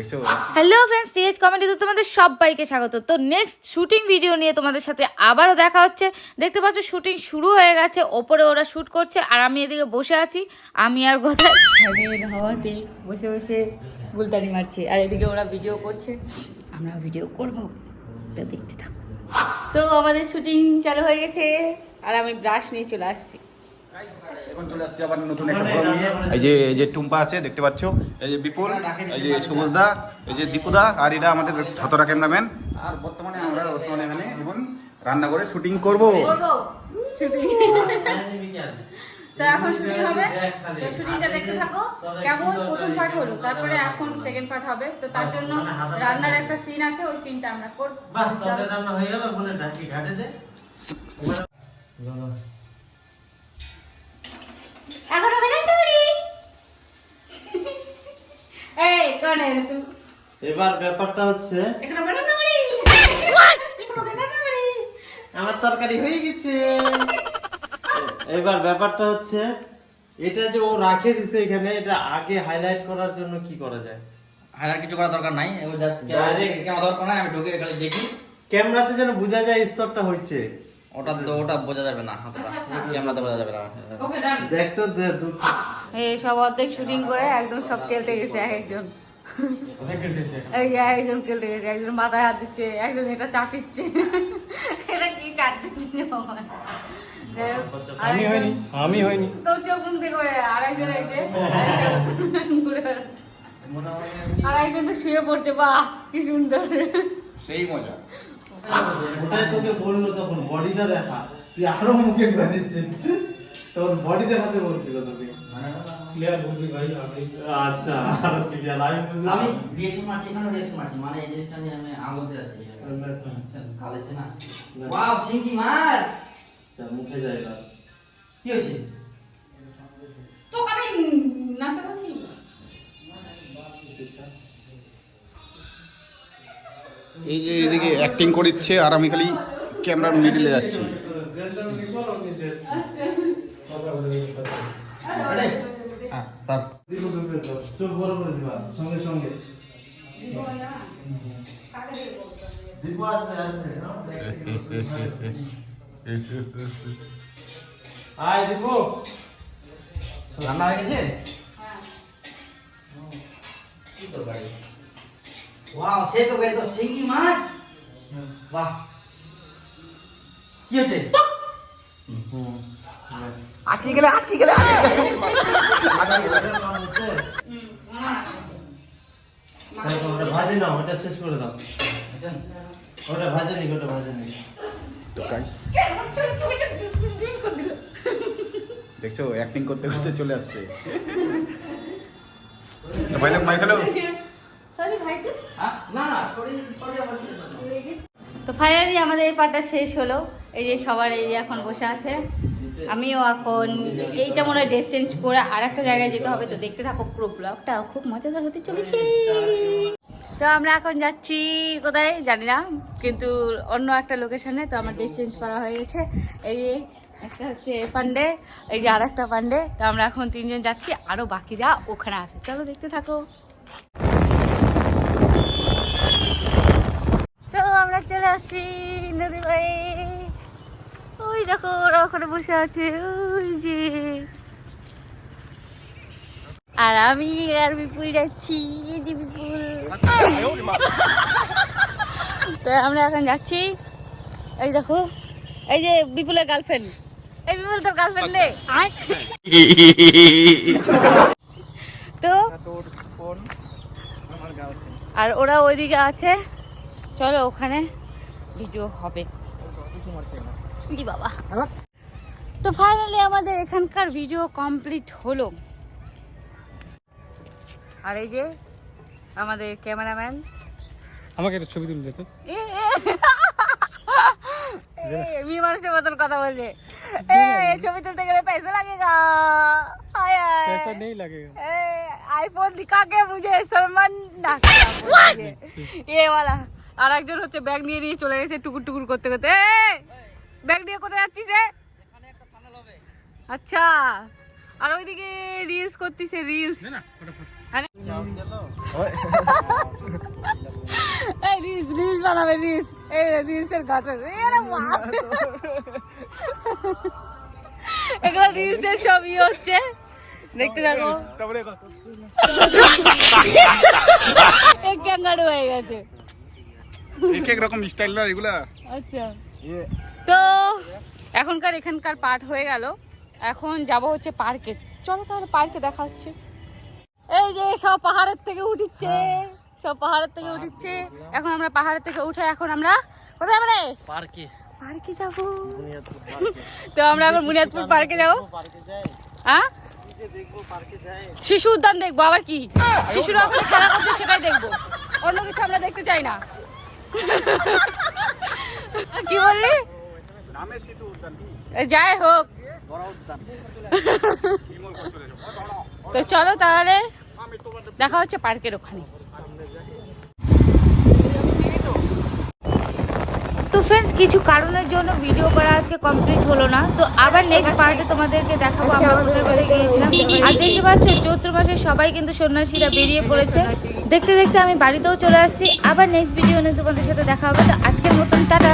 দেখছ? Hello friends টিএচ কমেডিতে তোমাদের সবাইকে স্বাগত। তো নেক্সট শুটিং ভিডিও নিয়ে তোমাদের সাথে আবারও দেখা হচ্ছে। দেখতে পাচ্ছ শুটিং শুরু হয়ে গেছে ওপরে ওরা শ্যুট করছে আর আমি এদিকে বসে আছি আমি আর কোথায়? হাওয়াতে বসে বসে গুলতানি মারছি আর এদিকে ওরা ভিডিও করছে। আমরা ভিডিও করব তো দেখতে থাকো। তো আমাদের শুটিং চালু হয়ে গেছে আর আমি ব্রাশ নিয়ে চলে আসছি। এখন চলে আসছে আবার নতুন একটা নিয়ে। এই যে এই যে টুম্পা আছে দেখতে পাচ্ছো? এই যে বিপুল এই যে সুবোজদা এই যে দীপুদা আর এটা আমাদের ছাতরা ক্যামেরাম্যান আর বর্তমানে আমরা বর্তমানে এখানে এখন রান্না করে শুটিং করব। করব। শুটিং। তো এখন শুটিং হবে। তো শুটিংটা দেখতে থাকো। কেমন প্রথম পার্ট হলো তারপরে এখন সেকেন্ড পার্ট হবে। তো তার জন্য রান্নার একটা সিন আছে ওই সিনটা আমরা করব। বাহ রান্না হয়ে গেল বলে ঢাকি ঘাটে দে। এখন হবে করি এই কোন এর তুই এবার ব্যাপারটা হচ্ছে আমার তরকারি হয়ে গেছে। এবার ব্যাপারটা হচ্ছে এটা যে ও রাখে দিছে এখানে এটা আগে হাইলাইট করার জন্য কি করা যায়? হাজার কিছু করার দরকার নাই ও জাস্ট কেমন দরকার নাই আমি ঢুকে এখানে দেখি। ক্যামেরাতে যেন বোঝা যায় স্তরটা হচ্ছে ওটা তো ওটা বোঝা যাবে না আচ্ছা, আচ্ছা। ক্যামেরাতে বোঝা যাবে না। এই সব অর্ধেক শুটিং করে একদম সব কেটে গেছে এক একজন। এই একজন কেটে গেছে একজন মাথায় হাত দিচ্ছে একজন এটা চাটিচ্ছে এটা কি চাটিচ্ছে বাবা? আমি আরেকজন- আমি হয়নি। তো চোখ মুখ দেখে আরেকজন এই যে ঘুরে বেড়াচ্ছে। আরেকজন তো শুয়ে পড়ছে বাহ কি সুন্দর। সেই মজা। ওটাই তোকে বলল তখন বডিটা দেখা। তুই আরও মুখে দিচ্ছিস তখন বডি দেখাতে বলছিল তোকে। ক্লিয়ার ভাই আচ্ছা ক্লিয়ার আমি আমি কেন রিয়েকশন মারছি মানে এই জিনিসটা নিয়ে আমি দিয়ে আছি। কালেছে না। ওয়াও সিঙ্কি মার আচ্ছা, মুখে যায় না কি হয়েছে? এই যে এদিকে অ্যাক্টিং করিচ্ছে, আর আমি খালি ক্যামেরার মিডিলে যাচ্ছি। তার বড় রান্না হয়ে। গেছে কি তরকারি ওয়াও সে তো তো সিঙ্কি মাছ? বাহ। কি হচ্ছে? আটকে গেলে আটকে গেলে ভাজে নাও ওটা শেষ করে দাও। ওটা ভাজে নি ওটা ভাজে নি দেখছ অ্যাক্টিং করতে করতে চলে আসছে। ভাই লোক মার খেলো। সরি ভাই তো ফাইনালি আমাদের এই পার্টটা শেষ হলো। এই যে সবার এই এখন বসে আছে, আমিও এখন এইটা মনে হয় ড্রেস চেঞ্জ করে আর একটা জায়গায় যেতে হবে। তো দেখতে থাকো পুরো ব্লগটা খুব মজাদার হতে চলেছে। তো আমরা এখন যাচ্ছি কোথায় জানি না, কিন্তু অন্য একটা লোকেশনে তো আমার ড্রেস চেঞ্জ করা হয়ে গেছে। এই যে একটা হচ্ছে পান্ডে এই যে আর একটা পান্ডে তো আমরা এখন তিনজন যাচ্ছি আরও বাকিরা ওখানে আছে। চলো দেখতে থাকো। আমরা চলে আসি নদী ভাই ওই দেখো ওরা ওখানে বসে আছে ওই যে। আর আমি আর বিপুল যাচ্ছি বিপুল। তো আমরা এখন যাচ্ছি এই দেখো এই যে বিপুলের গার্লফ্রেন্ড এই বিপুল তোর গার্লফ্রেন্ড নে। তো আর ওরা ওইদিকে আছে। চলো ওখানে ভিডিও হবে কি বাবা তো ফাইনালি আমাদের এখানকার ভিডিও কমপ্লিট হলো আর এই যে আমাদের ক্যামেরাম্যান আমাকে একটা ছবি তুলে দিতে এ, এ। এ, মেয়ে মানুষের মতন কথা বলছে এ ছবি তুলতে গেলে পয়সা লাগেগা হায় হায় पैसा नहीं लगेगा ए, आईफोन दिखा के मुझे सलमान ना किया मुझे। ये वाला আর একজন হচ্ছে ব্যাগ নিয়ে নিয়ে চলে গেছে টুকুর টুকুর করতে করতে। ব্যাগ নিয়ে কোথায় যাচ্ছিস রে? আচ্ছা আর ওইদিকে রিলস করতিছে রিলস এই রিলস রিলস বানাবে রিলস এই রিলসের গাটার এগুলো রিলসের সবই হচ্ছে। দেখতে থাকো। এক ক্যাঙ্গারু হয়ে গেছে। এক এক রকম স্টাইল না এগুলা? আচ্ছা। তো এখনকার এখানকার পার্ট হয়ে গেল। এখন যাব হচ্ছে পার্কে। চলো তাহলে পার্কে দেখা হচ্ছে। এই যে সব পাহাড়ের থেকে উঠিচ্ছে। সব পাহাড়ের থেকে উঠিচ্ছে। এখন আমরা পাহাড়ের থেকে উঠে এখন আমরা কোথায় আমরা? পার্কে। পার্কে যাব। তো আমরা এখন বুনিয়াদপুর পার্কে যাব। হ্যাঁ যে দেখব পার্কে যাই শিশু উদ্যান দেখব। আবার কি? শিশুরা ওখানে খেলা করছে সেটাই দেখব। অন্য কিছু আমরা দেখতে চাই না। কি বললি? যাই হোক। তো চলো তাহলে দেখা হচ্ছে পার্কের ওখানে। ফ্রেন্ডস কিছু কারণের জন্য ভিডিও করা আজকে কমপ্লিট হলো না। তো আবার নেক্সট পার্টে তোমাদেরকে দেখাবো আমরা কোথায় কোথায় গিয়েছিলাম। আর দেখতে পাচ্ছ চৈত্র মাসে সবাই কিন্তু সন্ন্যাসীরা বেরিয়ে পড়েছে। দেখতে দেখতে আমি বাড়িতেও চলে আসছি। আবার নেক্সট ভিডিও নিয়ে তোমাদের সাথে দেখা হবে। তো আজকের মতন টাটা।